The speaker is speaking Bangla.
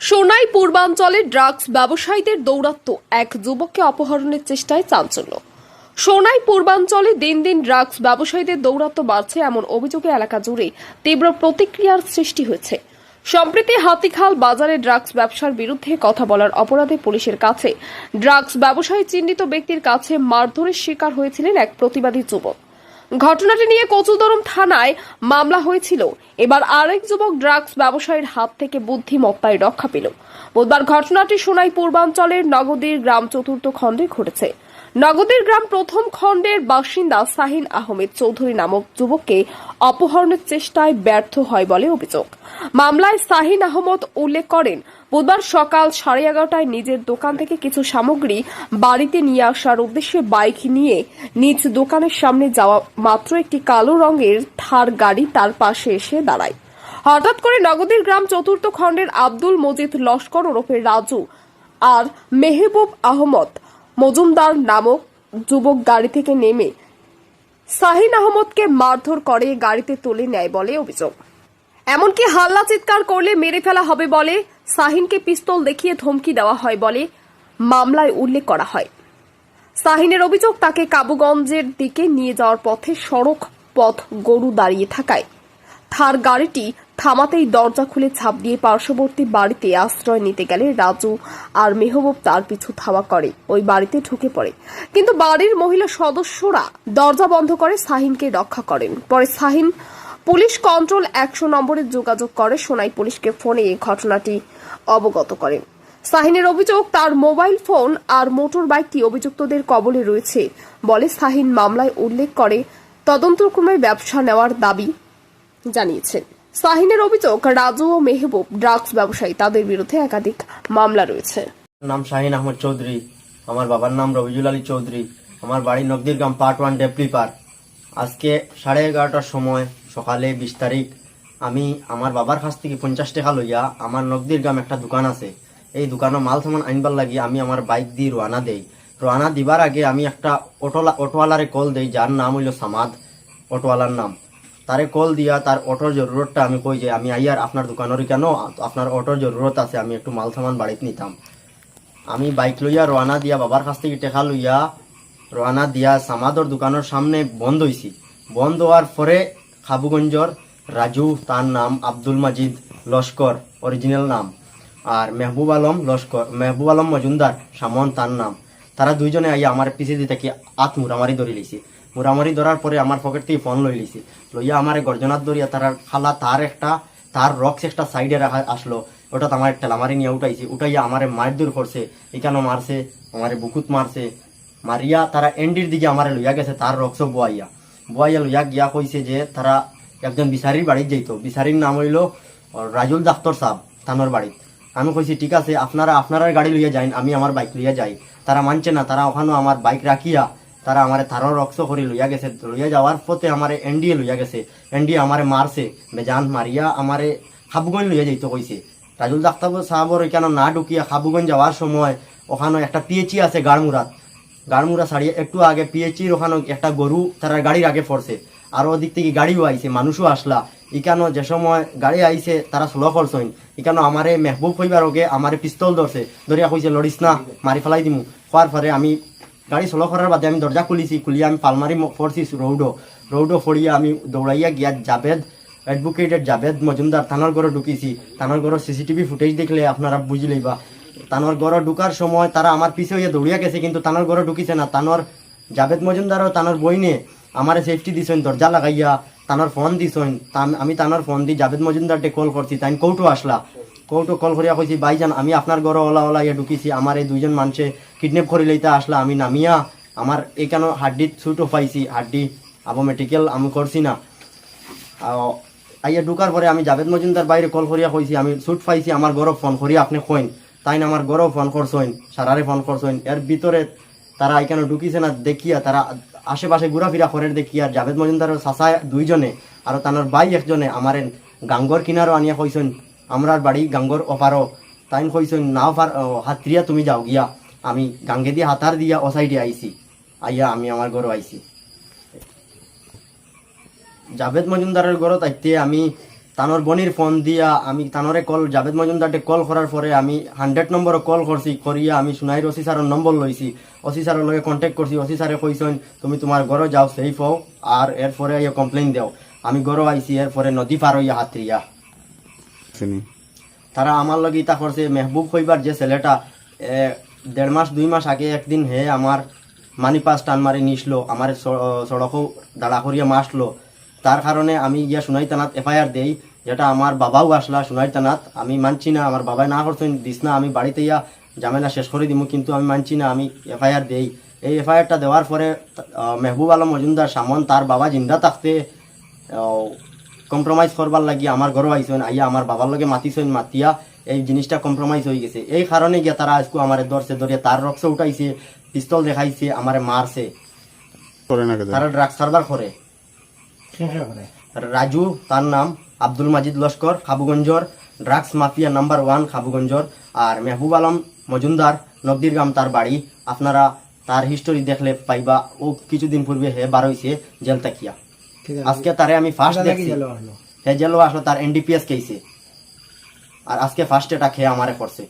সোনাই পূর্বাঞ্চলে ড্রাগস ব্যবসায়ীদের দৌরাত্ম। এক যুবককে অপহরণের চেষ্টায় চাঞ্চল্য। সোনাই পূর্বাঞ্চলে দিন দিন ড্রাগস ব্যবসায়ীদের দৌরাত্ম বাড়ছে এমন অভিযোগে এলাকা জুড়ে তীব্র প্রতিক্রিয়ার সৃষ্টি হয়েছে। সম্প্রতি হাতিখাল বাজারে ড্রাগস ব্যবসার বিরুদ্ধে কথা বলার অপরাধে পুলিশের কাছে ড্রাগস ব্যবসায়ী চিহ্নিত ব্যক্তির কাছে মারধরের শিকার হয়েছিলেন এক প্রতিবাদী যুবক। ঘটনাটি নিয়ে কচুদরম থানায় মামলা হয়েছিল। এবার আরেক যুবক ড্রাগস ব্যবসায়ীর হাত থেকে বুদ্ধিমত্তায় রক্ষা পেল। বুধবার ঘটনাটি সোনাই পূর্বাঞ্চলের নগদীর গ্রাম চতুর্থ খণ্ডে ঘটেছে। নগদীর গ্রাম প্রথম খণ্ডের বাসিন্দা সাহিন আহমেদ চৌধুরী নামক যুবককে অপহরণের চেষ্টায় ব্যর্থ হয় বলে অভিযোগ। মামলায় সাহিন আহমদ উল্লেখ করেন, বুধবার সকাল সাড়ে এগারোটায় নিজের দোকান থেকে কিছু সামগ্রী বাড়িতে নিয়ে আসার উদ্দেশ্যে বাইক নিয়ে নিজ দোকানের সামনে যাওয়া মাত্র একটি কালো রঙের থার গাড়ি তার পাশে এসে দাঁড়ায়। হঠাৎ করে নগদীর গ্রাম চতুর্থ খণ্ডের আব্দুল মজিদ লস্কর ওরফে রাজু আর মেহবুব আহমদ মজুমদার নামক যুবক গাড়ি থেকে নেমে শাহিন আহমদকে মারধর করে গাড়িতে তুলে নেয় বলে অভিযোগ। এমনকি হাল্লা চিৎকার করলে মেরে ফেলা হবে বলে শাহিনকে পিস্তল দেখিয়ে ধমকি দেওয়া হয় বলে মামলায় উল্লেখ করা হয়। শাহিনের অভিযোগ, তাকে কাবুগঞ্জের দিকে নিয়ে যাওয়ার পথে সড়ক পথ গরু দাঁড়িয়ে থাকায় থার গাড়িটি থামাতেই দরজা খুলে ছাপ দিয়ে পার্শ্ববর্তী বাড়িতে আশ্রয় নিতে গেলে রাজু আর মেহবুব তার পিছু ধাওয়া করে, ওই বাড়িতে ঢুকে পড়ে। কিন্তু বাড়ির মহিলা সদস্যরা দরজা বন্ধ করে সাহিনকে রক্ষা করেন। পরে সাহিন পুলিশ কন্ট্রোল একশো নম্বরে যোগাযোগ করে, সোনাই পুলিশকে ফোনে এই ঘটনাটি অবগত করেন। সাহিনের অভিযোগ, তার মোবাইল ফোন আর মোটর বাইকটি অভিযুক্তদের কবলে রয়েছে বলে সাহিন মামলায় উল্লেখ করে, তদন্তক্রমে ব্যবসা নেওয়ার দাবি জানিয়েছেন। সাহিনের অভিযোগ, রাজু ও মেহবুব ড্রাগস ব্যবসায়ী, তাদের বিরুদ্ধে একাধিক মামলা রয়েছে। নাম শাহিন আহমদ চৌধুরী, আমার বাবার নাম রবিজুল আলী চৌধুরী, আমার বাড়ি নগদির গ্রাম পার্ট ওয়ান ডেপলি পার্ক। আজকে সাড়ে এগারোটার সময়, সকালে বিশ তারিখ, আমি আমার বাবার কাছ থেকে পঞ্চাশ টাকা লইয়া আমার নগদির গ্রাম একটা দোকান আছে। এই দোকানে মাল সামান আনবার লাগি আমি আমার বাইক দিয়ে রোয়ানা দেই। রোয়ানা দিবার আগে আমি একটা অটোলা অটোওয়ালারে কল দেই, যার নাম হইল সামাদ অটোওয়ালার নাম। তারে কল দিয়া তার অটোর জরুরতটা আমি কই যে, আমি আইয়ার আপনার দোকানের কেন? আপনার অটোর জরুরত আছে, আমি একটু মাল সামান বাড়িতে নিতাম। আমি বাইক লইয়া রওনা দিয়া বাবার কাছ থেকে টেকা লইয়া রওনা দিয়া সামাদর দোকানের সামনে বন্ধ হইছি বন্ধ হওয়ার পরে খাবুগঞ্জর রাজু তার নাম আব্দুল মাজিদ লস্কর অরিজিনাল নাম। আর মেহবুব আলম লস্কর মেহবুব আলম মজুমদার সামন তার নাম। তারা দুইজনে আইয়া আমার পিছে দিয়ে থাকি আত মুরামারি ধরে লিছি। মুরামারি ধরার পরে আমার পকেট থেকে ফোন লই লিছি। লইয়া আমার গর্জনাত ধরিয়া তারা খালা তার একটা তার রক্স একটা সাইডে রাখা আসলো। ওটা আমার টেলামারি নিয়ে উঠাইছে। উঠাইয়া আমার মার দূর করছে এখানে মারছে আমারে বুকুত মারছে মারিয়া তারা এন্ডির দিকে আমারে লইয়া গেছে, তার রক্স বোয়াইয়া। বোয়াইয়া লইয়া গিয়া কইছে যে, তারা একজন বিচারির বাড়িত যাইতো। বিচারির নাম হইল রাজুল দাফতর সাহ থানোর বাড়িত। আমি কইছি, ঠিক আছে, আপনারা আপনারা গাড়ি লইয়া যাইন, আমি আমার বাইক লইয়া যাই। তারা মানছে না, তারা ওখানে আমার বাইক রাখিয়া, তারা আমারে থারর রক্স করে লইয়া গেছে। লইয়া যাওয়ার পথে আমারে এনডিএ লইয়া গেছে। এনডিএ আমারে মারছে। বেজান মারিয়া আমারে খাবুগঞ্জ লইয়া যাইতো কইছে। রাজুল ডাক্তার সাহাবর কেন না ঢুকিয়া হাবুগঞ্জ যাওয়ার সময় ওখানে একটা পিএচি আছে গাড়মুরাত গাড়মুরা ছাড়িয়ে একটু আগে পিএচির ওখানে একটা গরু তারা গাড়ির আগে পড়ছে আর ওদিক থেকে গাড়িও আইছে, মানুষও আসলা। ইকানো যে সময় গাড়ি আইছে, তারা স্লো করছেন ইকানো আমারে মেহবুব হইবার ওকে আমারে পিস্তল ধরছে। ধরিয়া কইছে, লড়িস না, মারি ফেলাই দিমু। হওয়ার পরে আমি গাড়ি স্লো করার বাদে আমি দরজা খুলিছি খুলিয়া আমি পালমারি পড়ছি রৌডো রৌডো ফড়িয়া আমি দৌড়াইয়া গিয়া জাভেদ অ্যাডভোকেটেড জাভেদ মজুমদার থানার ঘরে ঢুকিছি। থানার ঘরে সিসিটিভি ফুটেজ দেখলে, আপনারা বুঝলেই বা। তানোর ঘরে ঢুকার সময় তারা আমার পিছে হইয়া দৌড়িয়া গেছে, কিন্তু তানোর ঘরে ঢুকিছে না। তানোর জাভেদ মজুমদারও তানোর বইনে আমারে সেফটি দিছেন, দরজা লাগাইয়া তানোর ফোন দিছেন। আমি তানোর ফোন দি জাভেদ মজুমদারটে কল করছি তাই কৌটো আসলা। কৌটো কল করিয়া কইছি, ভাইজান, আমি আপনার ঘরে ওলা ওলা ইয়া ঢুকিছি, আমার এই দুইজন মানুষে কিডন্যাপ করে লইতে আসলা, আমি নামিয়া আমার এখানে হাড্ডিত ছুটো পাইছি, হাড্ডি আবো মেডিকেল আমি করছি না। আইয়া ঢুকার পরে আমি জাভেদ মজুমদার বাইরে কল করিয়া কইছি, আমি ছুট পাইছি, আমার ঘরে ফোন করিয়া আপনি কইন তাই না আমার ঘরেও ফোন করছেন, সারারে ফোন করছেন। এর ভিতরে তারা এখানে ঢুকিছে না, দেখিয়া তারা আশেপাশে ঘোরাফেরা করে দেখিয়া জাভেদ মজুমদারের চাচা দুইজনে আর তানোর ভাই একজনে আমার গাঙ্গর কিনারও আনিয়া কইছেন আমরার বাড়ি গাঙ্গর অপারও তাই কইছেন নাও পার হাতরিয়া তুমি যাও গিয়া, আমি গাঙ্গে দিয়ে হাতার দিয়া ও সাইডে আইছি। আইয়া আমি আমার ঘরে আইছি। জাভেদ মজুমদারের ঘরত আইতে আমি তানোর বনির ফোন দিয়া আমি তানোরে কল জাভেদ মজুমদারকে কল করার পরে আমি হান্ড্রেড নম্বর কল করছি করিয়া আমি সুনাইর ওসি স্যারের নম্বর লইছি। ওসি স্যারের লগে কন্ট্যাক্ট করছি ওসি স্যারে কইছেন তুমি তোমার ঘরে যাও সেফ হও আর এরপরে ইয়ে কমপ্লেন দেও। আমি ঘরে আইছি এরপরে নদী পার হইয়া হাতরিয়া। তারা আমার লগে ইতা করছে মেহবুব হইবার যে ছেলেটা দেড় মাস দুই মাস আগে একদিন হে আমার মানি পাস টান মারি নিসলো আমার সড়কও দাঁড়া করিয়া মাসলো। তার কারণে আমি ইয়া সোনাই থানাত এফআইআর দেই যেটা আমার বাবাও আসলা সোনাই থানাত। আমি মানছি না আমার বাবাই না করছেন দিস না আমি বাড়িতে ইয়া ঝামেলা শেষ করে দিব কিন্তু আমি মানছি না আমি এফআইআর দেই। এই এফআইআরটা দেওয়ার পরে মেহবুব আলম মজুমদার সামন তার বাবা জিন্দা থাকতে কম্প্রোমাইজ করবার লাগি আমার ঘরও আইসেন আইয়া আমার বাবার লগে মাতিছেন মাতিয়া এই জিনিসটা কম্প্রোমাইজ হয়ে গেছে। এই কারণে গিয়া তারা আজকে আমার ধরছে ধরিয়া তার রক্স উঠাইছে পিস্তল দেখাইছে আমারে মারছে। তারা ড্রাগস সার্ভার করে। রাজু তার নাম আব্দুল মাজিদ লস্কর খাবুগঞ্জর ড্রাগস মাফিয়া নাম্বার ওয়ান খাবুগঞ্জর। আর মেহবুব আলম মজুমদার নবদির গ্রাম তার বাড়ি। আপনারা তার হিস্টোরি দেখলে পাইবা। ও কিছুদিন পূর্বে হে বার হইছে জেল তাকিয়া। আজকে তারে আমি ফার্স্ট দেখছি। হে জেলও আসলো তার এনডিপিএস কেসে আর আজকে ফার্স্ট এটা খেয়ে আমারে করছে।